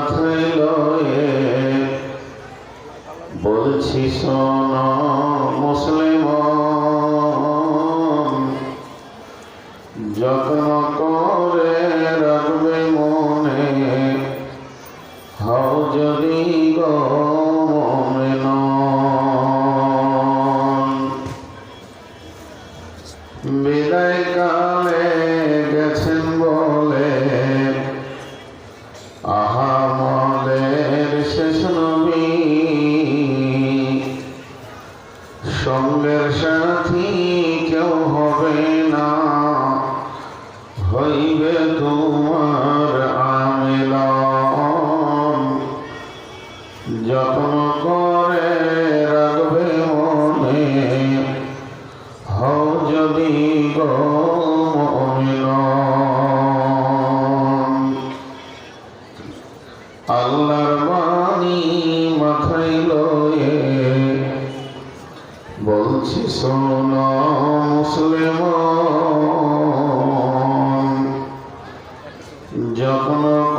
মাথায় লয়ে বলছি, শোন মুসলিম, যত্ন করে রাখবে মনে। হও যদি গো বিদায় কালে গেছেন বলে সঙ্গের সাথী কেউ হবে না। হইবে তোমার আমিলন। যত্ন করে রাখবে মনে। হও যদি। আল্লাহর বাণী মাথায় লয়ে বলছি শোন মুসলিম যখন